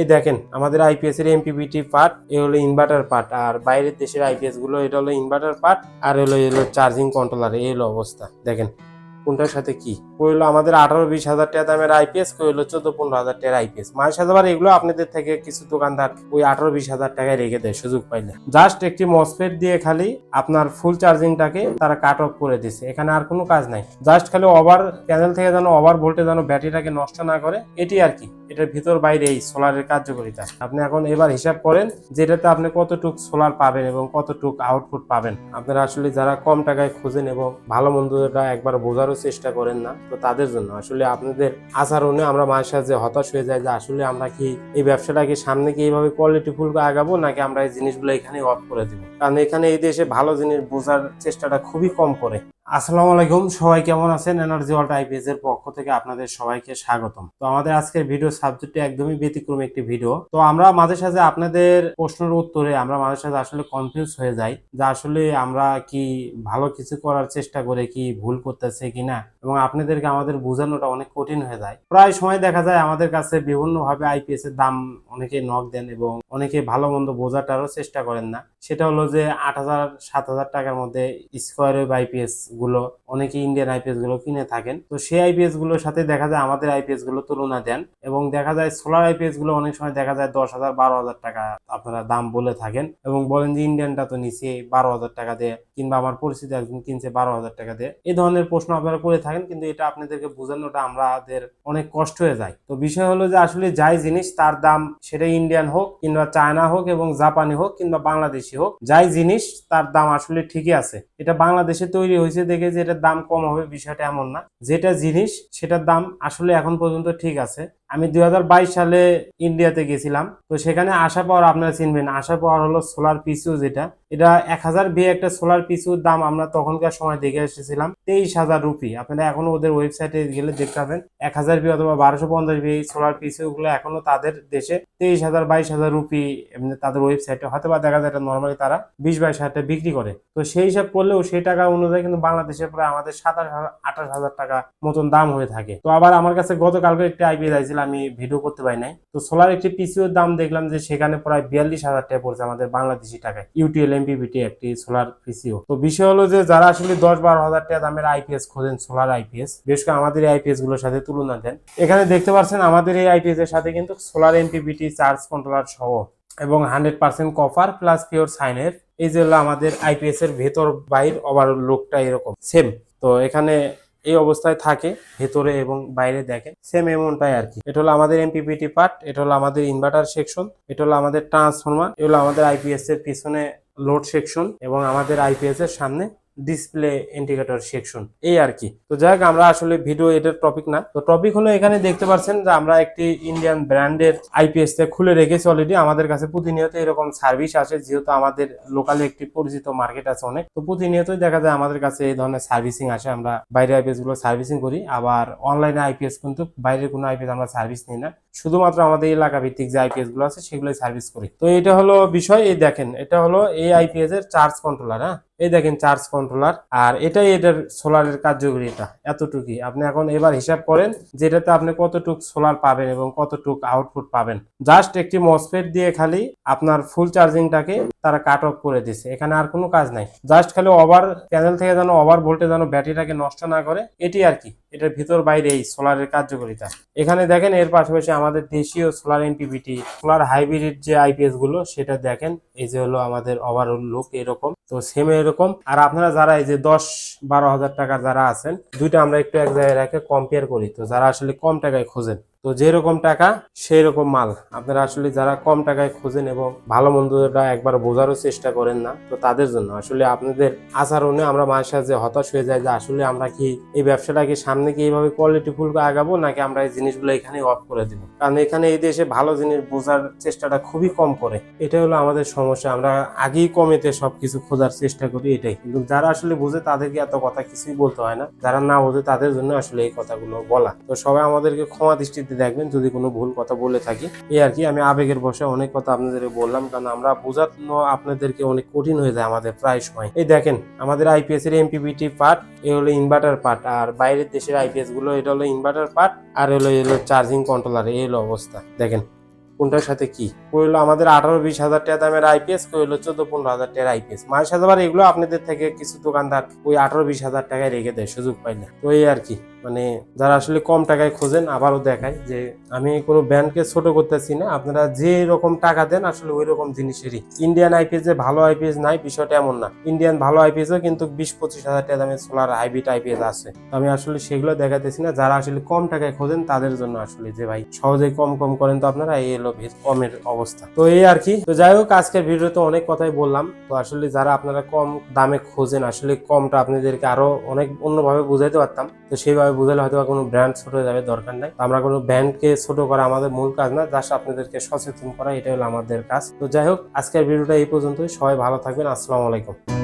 এই দেখেন, আমাদের আইপিএস এর এমপিবিটি পার্ট এ হলো ইনভার্টার পার্ট আর বাইরের দেশের আইপিএসগুলো, এটা হলো ইনভার্টার পার্ট আর হলো চার্জিং কন্ট্রোলার এই হলো অবস্থা। দেখেন কোনটার সাথে কি? কইলো আমাদের আঠারো বিশ হাজার টাকা দামের আইপিএস কইলো চোদ্দ পনেরো হাজার টাকার আইপিএস সাথে আবার এগুলো আপনাদের থেকে কিছু দোকানদার ওই আঠারো বিশ হাজার টাকায় রেখে দেয়, সুযোগ পাইলে জাস্ট একটি মসফেট দিয়ে খালি আপনার ফুল চার্জিংটাকে তারা কাট অফ করে দিছে এখানে আর কোনো কাজ নাই। জাস্ট খালি ওভার প্যানেল থেকে যেন ওভার ভোল্টে যেন ব্যাটারিটাকে নষ্ট না করে, এটি আর কি। এটার ভিতর বাইরে এই সোলারের কার্যকারিতা। আপনি এখন এবার হিসাব করেন যেটাতে আপনি কতটুক সোলার পাবেন এবং কতটুক আউটপুট পাবেন। আপনারা আসলে যারা কম টাকায় খুঁজেন এবং ভালো মন্দটা একবার বোঝারও চেষ্টা করেন না। তো তাদের জন্য আসলে আপনাদের আচরণে আমরা মাঝে সাঝে হতাশ হয়ে যায় যে আসলে আমরা কি এই ব্যবসাটাকে সামনে কি এইভাবে কোয়ালিটিফুল আগাবো নাকি আমরা এই জিনিসগুলো এখানে অফ করে দিব। কারণ এখানে এই দেশে ভালো জিনিস বোঝার চেষ্টাটা খুবই কম করে। আসসালামু আলাইকুম, সবাই কেমন আছেন? এনার্জি ওয়ার্ল্ড আইপিএস এর পক্ষ থেকে আপনাদের সবাইকে স্বাগতম। তো আমাদের আজকের ভিডিও সাবজেক্টটি একদমই ব্যতিক্রম একটি ভিডিও। তো আমরা মাঝে সাঝে আপনাদের প্রশ্নের উত্তরে আমরা মাঝে সাঝে আসলে কনফিউজ হয়ে যাই যে আসলে আমরা কি ভালো কিছু করার চেষ্টা করে কি ভুল করতেছে কিনা এবং আপনাদেরকে আমাদের বোঝানোটা অনেক কঠিন হয়ে যায়। প্রায় সময় দেখা যায় আমাদের কাছে বিভিন্ন ভাবে আইপিএস এর দাম অনেকে নক দেন এবং অনেকে ভালো মন্দ বোঝাটারও চেষ্টা করেন না। সেটা হলো যে আট হাজার, সাত হাজার টাকার মধ্যে স্কোয়ার ওয়েভ আইপিএস গুলো, অনেকে ইন্ডিয়ান আইপিএসগুলো কিনে থাকেন। তো সেই আইপিএসগুলোর সাথে দেখা যায় আমাদের আইপিএসগুলো তুলনা দেন এবং দেখা যায় সোলার আইপিএসগুলো অনেক সময় দেখা যায় দশ হাজার, বারো হাজার টাকা আপনারা দাম বলে থাকেন এবং বলেন যে ইন্ডিয়ানটা তো নিচে বারো হাজার টাকা দিয়ে কিংবা আমার পরিচিত একজন কিনছে বারো হাজার টাকা দিয়ে। এই ধরনের প্রশ্ন আপনারা করে থাকেন কিন্তু এটা আপনাদেরকে বোঝানোটা আমাদের অনেক কষ্ট হয়ে যায়। তো বিষয় হলো যে আসলে যাই জিনিস তার দাম সেটা ইন্ডিয়ান হোক কিংবা চায়না হোক এবং জাপানি হোক কিংবা বাংলাদেশি হোক, যাই জিনিস তার দাম আসলে ঠিকই আছে। এটা বাংলাদেশে তৈরি হয়েছে দেখে যে এটার দাম কম হবে বিষয়টা এমন না। যেটা জিনিস, সেটার দাম আসলে এখন পর্যন্ত ঠিক আছে। আমি দুই হাজার বাইশ সালে ইন্ডিয়াতে গেছিলাম। তো সেখানে আশা পাওয়ার আপনারা চিনবেন আশা পাওয়ার হলো সোলার পিসিউ যেটা। এটা এক হাজার বি একটা সোলার পিসিউর দাম আমরা তখনকার সময় দেখে এসেছিলাম তেইশ হাজার রুপি। আপনারা এখনও ওদের ওয়েবসাইটে গেলে দেখতে পাবেন। এক হাজার বি অথবা বারোশো পঞ্চাশ বি সোলার পিসিউ গুলো এখনও তাদের দেশে তেইশ হাজার বাইশ হাজার রুপি এমনি তাদের ওয়েবসাইটে হয়তো বা দেখা যায় এটা নর্মালি তারা বিশ বাইশ হাজার বিক্রি করে। তো সেই হিসাব করলেও সেই টাকা অনুযায়ী কিন্তু বাংলাদেশে প্রায় আমাদের সাতাশ হাজার, আঠাশ হাজার টাকা মতন দাম হয়ে থাকে। তো আবার আমার কাছে গতকালকে একটি আইপিএস আইছিল আমি ভিডিও করতে পারি নাই। তো সোলার একটি পিসিওর দাম দেখলাম যে সেখানে প্রায় বিয়াল্লিশ হাজার টাকা পড়ছে আমাদের বাংলাদেশি টাকায়। ইউটিএল এমপিবিটি একটি সোলার পিসিও তো বিষয় হলো যে যারা আসলে দশ বারো হাজার টাকা দামের আইপিএস খোঁজেন সোলার আইপিএস বিশেষ করে আমাদের আইপিএসগুলোর সাথে তুলনা দেন। এখানে দেখতে পাচ্ছেন আমাদের এই আইপিএস এর সাথে কিন্তু সোলার এমপিবিটি চার্জ কন্ট্রোলার সহ এবং hundred percent copper plus pure সাইনের এই যে হলো আমাদের আইপিএস এর ভেতর বাইর ওভারঅল লুকটা এরকম। সেম তো এখানে এই অবস্থায় থাকে, ভেতরে এবং বাইরে দেখে। সেম এমনটাই আর কি। এটা হলো আমাদের এমপিপিটি পার্ট এটা হলো আমাদের ইনভার্টার সেকশন এটা হলো আমাদের ট্রান্সফরমার এগুলো আমাদের আইপিএস এর পিছনে লোড সেকশন এবং আমাদের আইপিএস এর সামনে ডিসপ্লে ইন্ডিকেটর সেকশন এই আর কি। তো যাই হোক, আমরা আসলে ভিডিও এটার টপিক না। তো টপিক হলো এখানে দেখতে পাচ্ছেন যে আমরা একটি ইন্ডিয়ান ব্র্যান্ডের আইপিএস খুলে রেখেছি অলরেডি আমাদের কাছে প্রতিনিয়ত এরকম সার্ভিস আসে, যেহেতু আমাদের লোকালে একটি পরিচিত মার্কেট আছে অনেক। তো প্রতিনিয়তই দেখা যায় আমাদের কাছে এই ধরনের সার্ভিসিং আসে। আমরা বাইরে আইপিএসগুলো সার্ভিসিং করি, আবার অনলাইনে আইপিএস কিন্তু বাইরের কোনো আইপিএস আমরা সার্ভিস নিই না। শুধুমাত্র আমাদের এলাকা ভিত্তিক যে আইপিএসগুলো আছে, সেগুলোই সার্ভিস করি। তো এটা হলো বিষয়, এই দেখেন, এটা হলো এই আইপিএস এর চার্জ কন্ট্রোলার হ্যাঁ? এই দেখেন চার্জ কন্ট্রোলার আর এটাই এটার সোলারের কার্যকরিতা, এতটুকুই। আপনি এখন এবার হিসাব করেন যেটাতে আপনি কতটুক সোলার পাবেন এবং কতটুক আউটপুট পাবেন। জাস্ট একটি মসফেট দিয়ে খালি আপনার ফুল চার্জিংটাকে তারা কাট অফ করে দিছে এখানে আর কোনো কাজ নাই। জাস্ট খালি ওভার প্যানেল থেকে যেন ওভার ভোল্টে যেন ব্যাটারিটাকে নষ্ট না করে, এটি আর কি। এটার ভিতর বাইরে এই সোলারের কার্যকারিতা। এখানে দেখেন, এর পাশাপাশি আমাদের দেশীয় সোলার এনপিভিটি সোলার হাইব্রিড যে আইপিএসগুলো, সেটা দেখেন, এই যে হলো আমাদের ওভারঅল লুক এরকম। তো সেম এরকম। আর আপনারা যারা এই যে দশ বারো হাজার টাকার যারা আছেন, দুইটা আমরা একটু এক জায়গায় রেখে কম্পেয়ার করি। তো যারা আসলে কম টাকায় খোঁজেন তো যেরকম টাকা সেই রকম মাল। আপনারা আসলে যারা কম টাকায় খোঁজেন এবং ভালো মন্দটা একবার বোঝারও চেষ্টা করেন না, তো তাদের জন্য। আসলে আপনাদের আচরণে আমরা মাঝে সাথে হতাশ হয়ে যাই যে, আসলে আমরা কি এই ব্যবসাটাকে সামনে কি এইভাবে কোয়ালিটি কোয়ালিটিফুল আগাবো, নাকি আমরা এই জিনিসগুলো এখানে অফ করে দিব? কারণ এখানে এই দেশে ভালো জিনিস বোঝার চেষ্টাটা খুবই কম করে। এটা হলো আমাদের সমস্যা। আমরা আগেই কমেতে সবকিছু খোঁজার চেষ্টা করি এটাই। কিন্তু যারা আসলে বোঝে, তাদেরকে এত কথা কিছুই বলতে হয় না। যারা না বোঝে, তাদের জন্য আসলে এই কথাগুলো বলা। তো সবাই আমাদেরকে ক্ষমা দৃষ্টিতে দেখবেন যদি কোনো ভুল কথা বলে থাকি। এই আর কি, আমি আবেগের বসে অনেক কথা আপনাদের বললাম, কারণ আমরা বোঝানো আপনাদেরকে অনেক কঠিন হয়ে যায় আমাদের প্রায় সময়। এই দেখেন, আমাদের আইপিএস এর এমপিবিটি পার্ট এ হলো ইনভার্টার পার্ট আর বাইরের দেশের আইপিএসগুলো, এটা হলো ইনভার্টার পার্ট আর হলো এলো চার্জিং কন্ট্রোলার এই হলো অবস্থা। দেখেন, কোনটার সাথে কি? কই হলো আমাদের আঠারো বিশ হাজার টাকা দামের আইপিএস কই হলো চোদ্দ পনেরো হাজার টাকার আইপিএস মাঝে সাথে এগুলো আপনাদের থেকে কিছু দোকানদার ওই আঠারো বিশ হাজার টাকায় রেখে দেয়, সুযোগ পাইলে তো এই আর কি মানে যারা আসলে কম টাকায় খোঁজেন আবারও দেখায় যে আমি কোনো ব্র্যান্ডকে ছোট করতেছি না। আপনারা যে রকম টাকা দেন, আসলে ওই রকম জিনিসেরই। ইন্ডিয়ান আইপিএস যে ভালো আইপিএস নাই, বিষয়টা এমন না। ইন্ডিয়ান ভালো আইপিএসও কিন্তু বিশ পঁচিশ হাজার টাকা দামের সোলার হাইব্রিড আইপিএস আছে। আমি আসলে সেগুলো দেখাতেছি না। যারা আসলে কম টাকায় খোঁজেন, তাদের জন্য আসলে যে ভাই সহজে কম কম করেন তো আপনারা, এই এলো কমের অবস্থা। তো এই আর কি। তো যাই হোক, আজকের ভিডিওতে অনেক কথাই বললাম। তো আসলে যারা আপনারা কম দামে খোঁজেন, আসলে কমটা আপনাদেরকে আরও অনেক অন্যভাবে বুঝাইতে পারতাম। তো সেইভাবে বুঝালে হয়তো বা কোনো ব্র্যান্ড ছোট হয়ে যাবে, দরকার নাই। আমরা কোনো ব্র্যান্ডকে ছোট করা আমাদের মূল কাজ না জাস্ট আপনাদেরকে সচেতন করা এটা হলো আমাদের কাজ। তো যাই হোক, আজকের ভিডিওটা এই পর্যন্তই। সবাই ভালো থাকবেন। আসসালামু আলাইকুম।